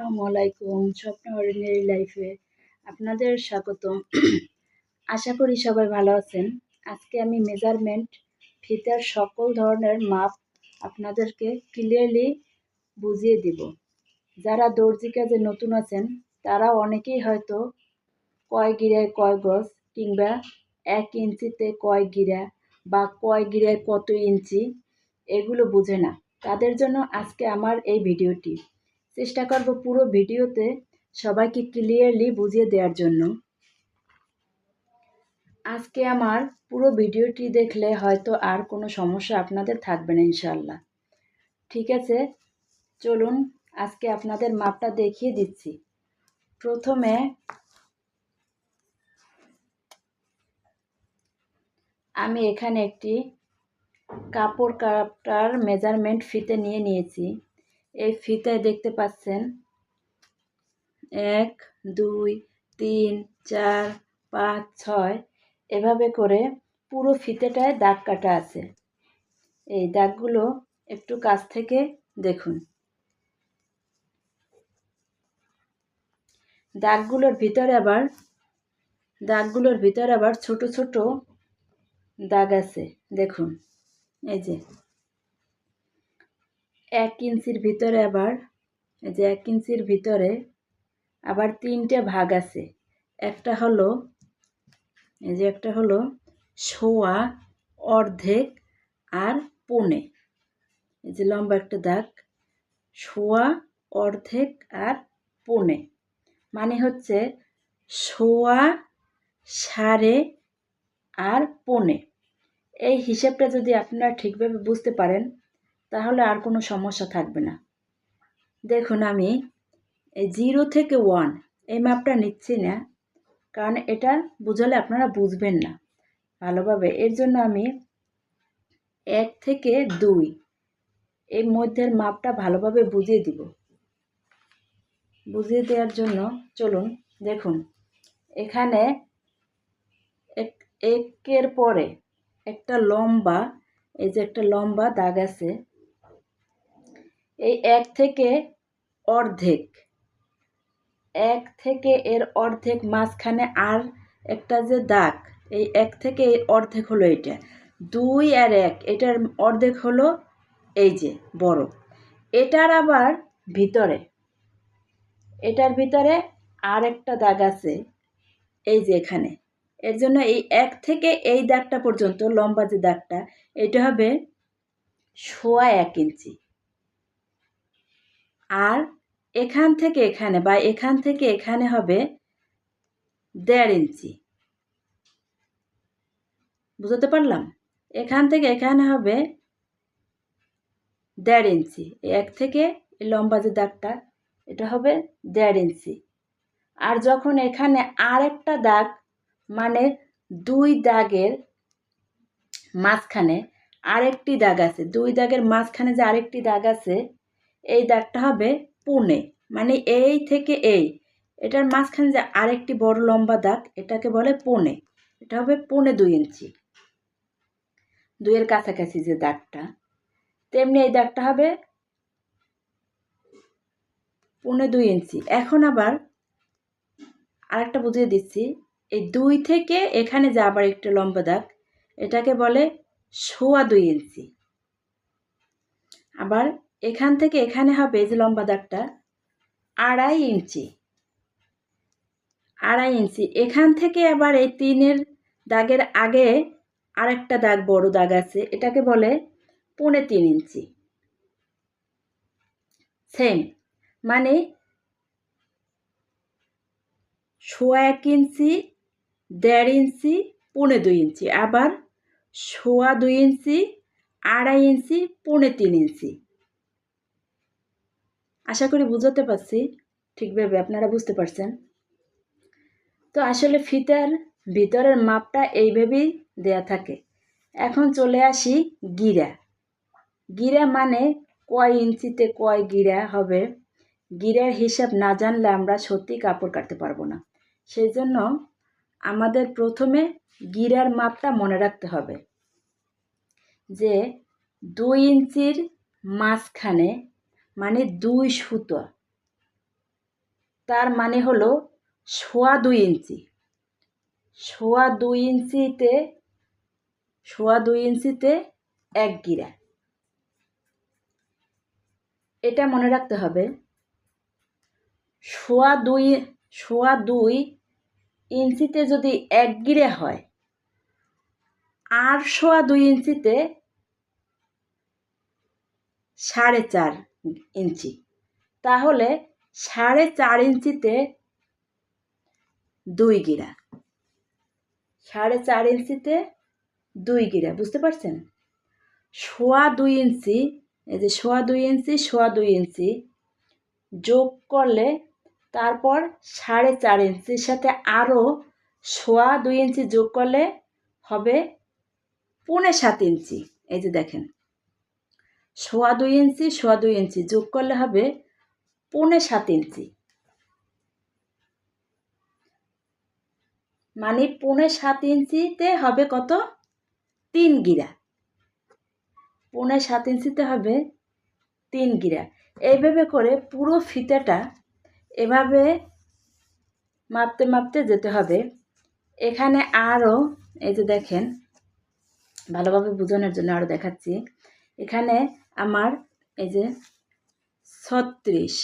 আসসালামু আলাইকুম, স্বপ্ন অর্ডিনারি লাইফে আপনাদের স্বাগত আশা করি সবাই ভালো আছেন। আজকে আমি মেজারমেন্ট ফিতার সকল ধরনের মাপ আপনাদেরকে ক্লিয়ারলি বুঝিয়ে দিব। যারা দর্জি কাজে নতুন আছেন, তারা অনেকেই হয়তো কয় গিরায় কয় গজ কিংবা এক ইঞ্চিতে কয় গিরা বা কয় গিরায় কত ইঞ্চি এগুলো বুঝে না। তাদের জন্য আজকে আমার এই ভিডিওটি চেষ্টা করব পুরো ভিডিওতে সবাইকে ক্লিয়ারলি বুঝিয়ে দেওয়ার জন্য। আজকে আমার পুরো ভিডিওটি দেখলে হয়তো আর কোনো সমস্যা আপনাদের থাকবে না ইনশাল্লাহ ঠিক আছে? চলুন, আজকে আপনাদের মাপটা দেখিয়ে দিচ্ছি। প্রথমে আমি এখানে একটি কাপড় কাপটার মেজারমেন্ট ফিতে নিয়ে নিয়েছি। এই ফিতায় দেখতে পাচ্ছেন। এক, দুই, তিন, চার, পাঁচ, ছয়, এভাবে করে পুরো ফিতেটায় দাগ কাটা আছে। এই দাগগুলো একটু কাছ থেকে দেখুন। দাগগুলোর ভিতরে আবার, দাগগুলোর ভিতরে আবার ছোট ছোট দাগ আছে। দেখুন, এই যে। এক ইঞ্চির ভিতরে আবার, এই যে এক ইঞ্চির ভিতরে আবার তিনটে ভাগ আছে। একটা হলো, এই যে একটা হলো সোয়া, অর্ধেক আর পনে। এই যে লম্বা একটা দাগ, সোয়া, অর্ধেক আর পনে। মানে হচ্ছে সোয়া সাড়ে আর পনে। এই হিসেবটা যদি আপনারা ঠিকভাবে বুঝতে পারেন তাহলে আর কোনো সমস্যা থাকবে না। দেখুন আমি জিরো থেকে ওয়ান এই মাপটা নিচ্ছি না, কারণ এটা বুঝালে আপনারা বুঝবেন না। ভালোভাবে, এর জন্য আমি এক থেকে দুই, এর মধ্যের মাপটা ভালোভাবে বুঝিয়ে দিব। বুঝিয়ে দেওয়ার জন্য চলুন, দেখুন, এখানে এক, একের পরে একটা লম্বা, এই যে একটা লম্বা দাগ আছে এই এক থেকে অর্ধেক। এক থেকে এর অর্ধেক মাঝখানে আর একটা যে দাগ, এই এক থেকে এই অর্ধেক হলো এটা দুই আর এক, এটার অর্ধেক হলো এই যে, বড়। এটার আবার ভিতরে, এটার ভিতরে আর একটা দাগ আছে, এই যে এখানে। এর জন্য এই এক থেকে এই দাগটা পর্যন্ত, লম্বা যে দাগটা, এটা হবে সোয়া এক ইঞ্চি। আর এখান থেকে এখানে বা এখান থেকে এখানে হবে দেড় ইঞ্চি। বুঝতে পারলাম? এখান থেকে এখানে হবে দেড় ইঞ্চি। এক থেকে লম্বা যে দাগটা, এটা হবে দেড় ইঞ্চি। আর যখন এখানে আর একটা দাগ মানে দুই দাগের মাঝখানে আরেকটি দাগ আছে, দুই দাগের মাঝখানে যে আরেকটি দাগ আছে এই দাগটা হবে পুনে মানে এই থেকে এই। এটার মাঝখানে যে আরেকটি বড় লম্বা দাগ, এটাকে বলে পুনে। এটা হবে পুনে দুই ইঞ্চি। দুইয়ের কাছাকাছি যে দাগটা, তেমনি এই দাগটা হবে পুনে দুই ইঞ্চি। এখন আবার আরেকটা বুঝিয়ে দিচ্ছি। এই দুই থেকে এখানে যে আবার একটা লম্বা দাগ, এটাকে বলে সোয়া দুই ইঞ্চি। আবার এখান থেকে এখানে হবে যে লম্বা দাগটা, আড়াই ইঞ্চি আড়াই ইঞ্চি। এখান থেকে আবার এই তিনের দাগের আগে আরেকটা দাগ, বড় দাগ আছে, এটাকে বলে পৌনে তিন ইঞ্চি। সেম মানে সোয়া এক ইঞ্চি, দেড় ইঞ্চি, পৌনে দুই ইঞ্চি। আবার সোয়া দুই ইঞ্চি, আড়াই ইঞ্চি, পৌনে তিন ইঞ্চি। আশা করি বুঝতে পারছি ঠিকভাবে আপনারা বুঝতে পারছেন। তো আসলে ফিতার ভিতরের মাপটা এইভাবেই দেয়া থাকে। এখন চলে আসি গিরা। গিরা মানে কয় ইঞ্চিতে কয় গিরা হবে? গিরার হিসাব না জানলে আমরা সত্যি কাপড় কাটতে পারব না। সেই জন্য আমাদের প্রথমে গিরার মাপটা মনে রাখতে হবে। যে দুই ইঞ্চির মাঝখানে মানে দুই সুতো। তার মানে হলো সোয়া দুই ইঞ্চি। সোয়া দুই ইঞ্চিতে, সোয়া দুই ইঞ্চিতে এক গিরা। এটা মনে রাখতে হবে, সোয়া দুই সোয়া দুই ইঞ্চিতে যদি এক গিরে হয়, আর সোয়া দুই ইঞ্চিতে সাড়ে চার ইঞ্চি। তাহলে সাড়ে চার ইঞ্চিতে দুই গিরা। সাড়ে চার ইঞ্চিতে দুই গিরা, বুঝতে পারছেন? সোয়া দুই ইঞ্চি, এই যে সোয়া দুই ইঞ্চি, সোয়া দুই ইঞ্চি যোগ করলে তারপর সাড়ে চার ইঞ্চির সাথে আরও সোয়া দুই ইঞ্চি যোগ করলে হবে পৌনে সাত ইঞ্চি। এই যে দেখেন সোয়া দুই ইঞ্চি, সোয়া দুই ইঞ্চি। যোগ করলে হবে পৌনে সাত ইঞ্চি। মানে পৌনে সাত ইঞ্চিতে হবে কত? তিন গিরা। পৌনে সাত ইঞ্চিতে হবে তিন গিরা। এইভাবে করে পুরো ফিতেটা এভাবে মাপতে মাপতে যেতে হবে। এখানে আরও এই যে দেখেন, ভালোভাবে বোঝানোর জন্য আরও দেখাচ্ছি। এখানে আমার এই যে ছত্রিশ।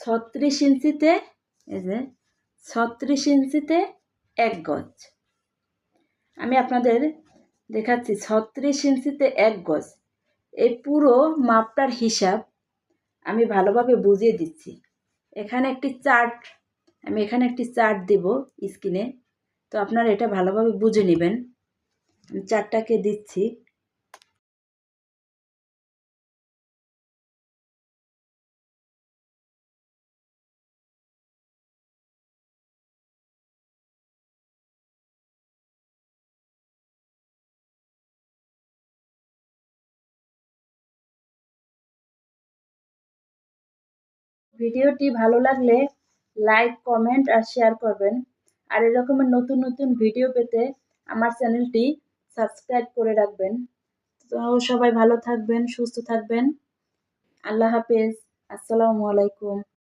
ছত্রিশ ইঞ্চিতে, এই যে ছত্রিশ ইঞ্চিতে এক গজ। আমি আপনাদের দেখাচ্ছি, ছত্রিশ ইঞ্চিতে এক গজ। এই পুরো মাপটার হিসাব আমি ভালোভাবে বুঝিয়ে দিচ্ছি। এখানে একটি চার্ট, আমি এখানে একটি চার্ট দেব স্ক্রিনে। তো আপনারা এটা ভালোভাবে বুঝে নেবেন। আমি চার্টটাকে দিচ্ছি। ভিডিওটি ভালো লাগলে লাইক, কমেন্ট আর শেয়ার করবেন। আর এরকমের নতুন নতুন ভিডিও পেতে আমার চ্যানেলটি সাবস্ক্রাইব করে রাখবেন। তো সবাই ভালো থাকবেন সুস্থ থাকবেন। আল্লাহ হাফেজ। আসসালামু আলাইকুম।